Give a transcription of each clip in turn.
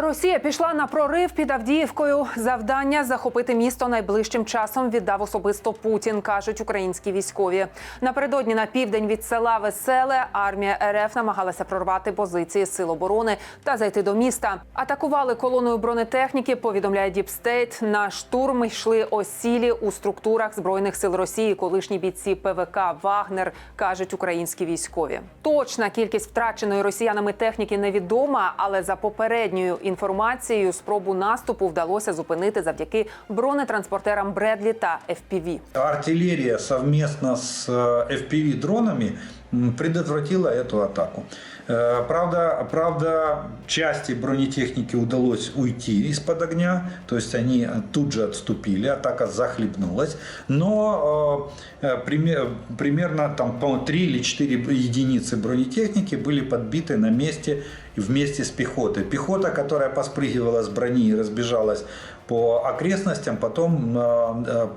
Росія пішла на прорив під Авдіївкою. Завдання захопити місто найближчим часом віддав особисто Путін, кажуть українські військові. Напередодні на південь від села Веселе армія РФ намагалася прорвати позиції сил оборони та зайти до міста. Атакували колоною бронетехніки. Повідомляє Діпстейт. На штурм йшли осілі у структурах збройних сил Росії. Колишні бійці ПВК Вагнер кажуть українські військові. Точна кількість втраченої росіянами техніки невідома, але за попередньою інформацією спробу наступу вдалося зупинити завдяки бронетранспортерам Бредлі та FPV. Артилерія совместно с э, FPV-дронами м, предотвратила эту атаку. Э, Правда, правда, части бронетехники удалось уйти из-под огня, то есть они э, тут же отступили, атака захлебнулась, но э, приме- примерно там, по 3 или 4 единицы бронетехники были подбиты на месте вместе с пехотой. Пехота, которая поспрыгивала с брони и разбежалась по окрестностям, потом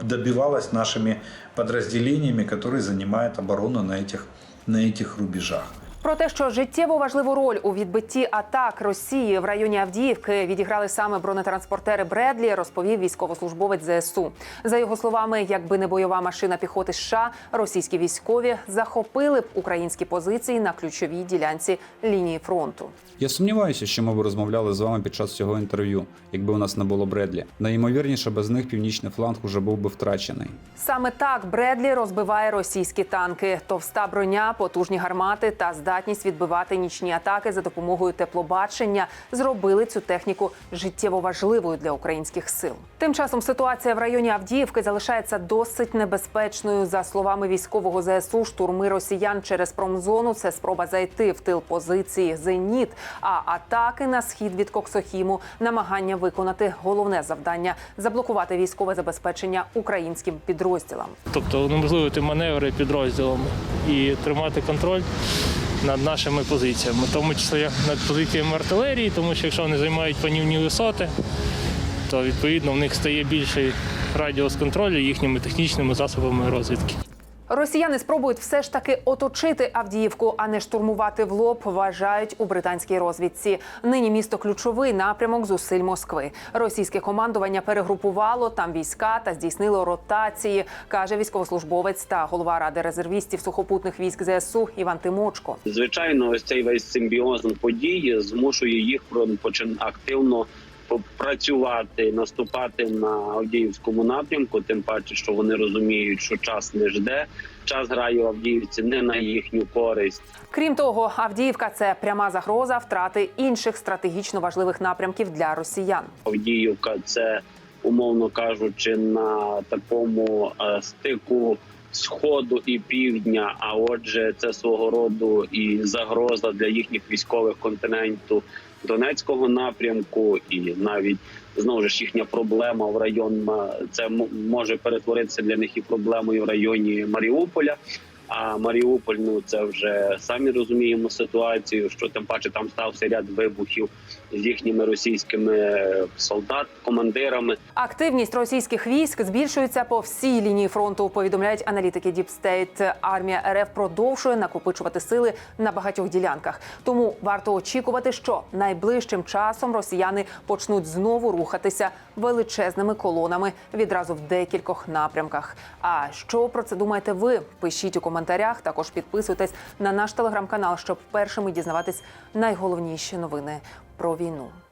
добивалась нашими подразделениями, которые занимают оборону на этих, на этих рубежах. Про те, що життєво важливу роль у відбитті атак Росії в районі Авдіївки відіграли саме бронетранспортери Бредлі, розповів військовослужбовець ЗСУ. За його словами, якби не бойова машина піхоти США, російські військові захопили б українські позиції на ключовій ділянці лінії фронту. Я сумніваюся, що ми б розмовляли з вами під час цього інтерв'ю, якби у нас не було Бредлі. Найімовірніше, без них північний фланг уже був би втрачений. Саме так Бредлі розбиває російські танки. Товста броня, потужні гармати та здатність відбивати нічні атаки за допомогою теплобачення зробили цю техніку життєво важливою для українських сил. Тим часом ситуація в районі Авдіївки залишається досить небезпечною. За словами військового ЗСУ, штурми росіян через промзону це спроба зайти в тил позиції Зеніт. А атаки на схід від Коксохіму намагання виконати головне завдання заблокувати військове забезпечення українським підрозділам. тобто унеможливити маневри підрозділами і тримати контроль над нашими позиціями, в тому числі над позиціями артилерії, тому що якщо вони займають панівні висоти, то відповідно в них стає більший радіус контролю їхніми технічними засобами розвідки. Росіяни спробують все ж таки оточити Авдіївку, а не штурмувати в лоб. Вважають у британській розвідці. Нині місто ключовий напрямок зусиль Москви. Російське командування перегрупувало там війська та здійснило ротації, каже військовослужбовець та голова ради резервістів сухопутних військ ЗСУ Іван Тимочко. Звичайно, ось цей весь симбіоз подій змушує їх активно працювати, наступати на Авдіївському напрямку. Тим паче, що вони розуміють, що час не жде. Час грає в Авдіївці не на їхню користь. Крім того, Авдіївка це пряма загроза втрати інших стратегічно важливих напрямків для росіян. Авдіївка це умовно кажучи на такому е, стику сходу і півдня. А отже, це свого роду і загроза для їхніх військових континенту Донецького напрямку, і навіть знову ж їхня проблема в район це може перетворитися для них і проблемою в районі Маріуполя. А Маріуполь, ну це вже самі розуміємо ситуацію, що тим паче там стався ряд вибухів з їхніми російськими е, солдат, командирами. Активність російських військ збільшується по всій лінії фронту. Повідомляють аналітики Діпстейт. Армія РФ продовжує накопичувати сили на багатьох ділянках. Тому варто очікувати, що найближчим часом росіяни почнуть знову рухатися величезними колонами відразу в декількох напрямках. А що про це думаєте ви? Пишіть у коментарях. Також підписуйтесь на наш телеграм-канал, щоб першими дізнаватись найголовніші новини про війну.